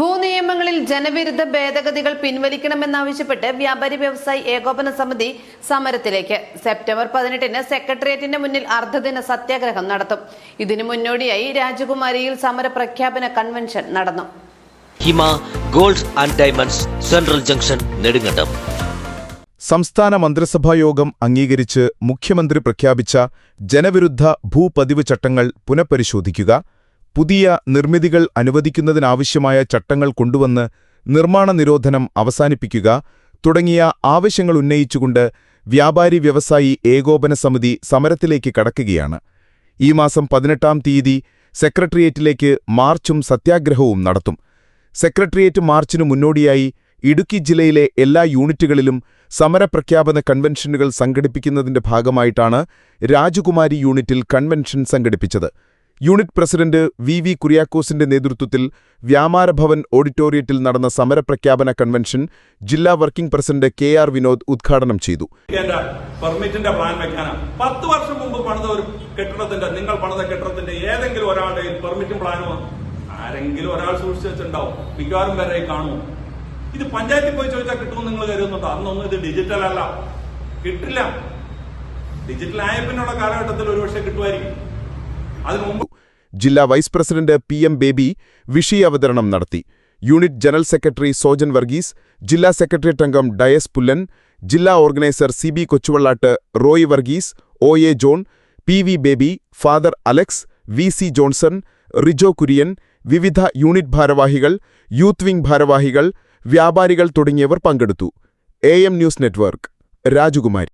ഭൂനിയമങ്ങളിൽ ജനവിരുദ്ധ ഭേദഗതികൾ പിൻവലിക്കണമെന്നാവശ്യപ്പെട്ട് വ്യാപാരി വ്യവസായി ഏകോപന സമിതി സമരത്തിലേക്ക്. സെപ്റ്റംബർ പതിനെട്ടിന് സെക്രട്ടേറിയറ്റിന്റെ മുന്നിൽ അർദ്ധദിന സത്യാഗ്രഹം നടത്തും. ഇതിനു മുന്നോടിയായി രാജകുമാരിയിൽ സമര പ്രഖ്യാപന കൺവെൻഷൻ നടന്നു. Hima gold and diamonds central junction Nedumkandam. സംസ്ഥാന മന്ത്രിസഭാ യോഗം അംഗീകരിച്ച് മുഖ്യമന്ത്രി പ്രഖ്യാപിച്ച ജനവിരുദ്ധ ഭൂപതിവ് ചട്ടങ്ങൾ പുനഃപരിശോധിക്കുക പുതിയ നിർമ്മിതികൾ അനുവദിക്കുന്നതിനാവശ്യമായ ചട്ടങ്ങൾ കൊണ്ടുവന്ന് നിർമ്മാണ നിരോധനം അവസാനിപ്പിക്കുക തുടങ്ങിയ ആവശ്യങ്ങൾ ഉന്നയിച്ചുകൊണ്ട് വ്യാപാരി വ്യവസായി ഏകോപന സമിതി സമരത്തിലേക്ക് കടക്കുകയാണ്. ഈ മാസം പതിനെട്ടാം തീയതി സെക്രട്ടേറിയറ്റിലേക്ക് മാർച്ചും സത്യാഗ്രഹവും നടത്തും. സെക്രട്ടേറിയറ്റ് മാർച്ചിനു മുന്നോടിയായി ഇടുക്കി ജില്ലയിലെ എല്ലാ യൂണിറ്റുകളിലും സമരപ്രഖ്യാപന കൺവെൻഷനുകൾ സംഘടിപ്പിക്കുന്നതിന്റെ ഭാഗമായിട്ടാണ് രാജകുമാരി യൂണിറ്റിൽ കൺവെൻഷൻ സംഘടിപ്പിച്ചത്. യൂണിറ്റ് പ്രസിഡന്റ് വി വി കുര്യാക്കോസിന്റെ നേതൃത്വത്തിൽ വ്യാപാരഭവൻ ഓഡിറ്റോറിയത്തിൽ നടന്ന സമരപ്രഖ്യാപന കൺവെൻഷൻ ജില്ലാ working president K R Vinod ഉദ്ഘാടനം ചെയ്തു. പെർമിറ്റിന്റെ പ്ലാൻ വെക്കാനാ പത്ത് വർഷം മുമ്പ് പണിത ഒരു കെട്ടിടത്തിന്റെ നിങ്ങൾ പണിത കെട്ടിടത്തിന്റെ ഏതെങ്കിലും ഒരാളുടെ പെർമിറ്റും പ്ലാനും ആരെങ്കിലും ഒരാൾ സൂക്ഷിച്ചു വെച്ചിട്ടുണ്ടാവും. മിക്കവാറും പേരെ കാണുമോ ഇത് പഞ്ചായത്തിൽ പോയി ചോദിച്ചാൽ കിട്ടുമെന്ന് നിങ്ങൾ കരുതുന്നുണ്ടോ? അന്നൊന്നും ഇത് ഡിജിറ്റൽ അല്ല. കിട്ടില്ല. ഡിജിറ്റൽ ആയ പിന്നുള്ള കാലഘട്ടത്തിൽ ഒരുപക്ഷെ കിട്ടുമായിരിക്കും. അതിനു മുമ്പ് ജില്ലാ vice president P M Baby വിഷയാവതരണം നടത്തി. Unit general secretary Sojan Varghese ജില്ലാ സെക്രട്ടേറിയറ്റ് അംഗം ഡയസ് പുല്ലൻ ജില്ലാ organiser C B Kochuvallattu Roy Varghese O A John P V Baby father Alex V C Johnson Rijo Kurian വിവിധ യൂണിറ്റ് ഭാരവാഹികൾ യൂത്ത് വിംഗ് ഭാരവാഹികൾ വ്യാപാരികൾ തുടങ്ങിയവർ പങ്കെടുത്തു. എ എം ന്യൂസ് നെറ്റ്വർക്ക് രാജകുമാരി.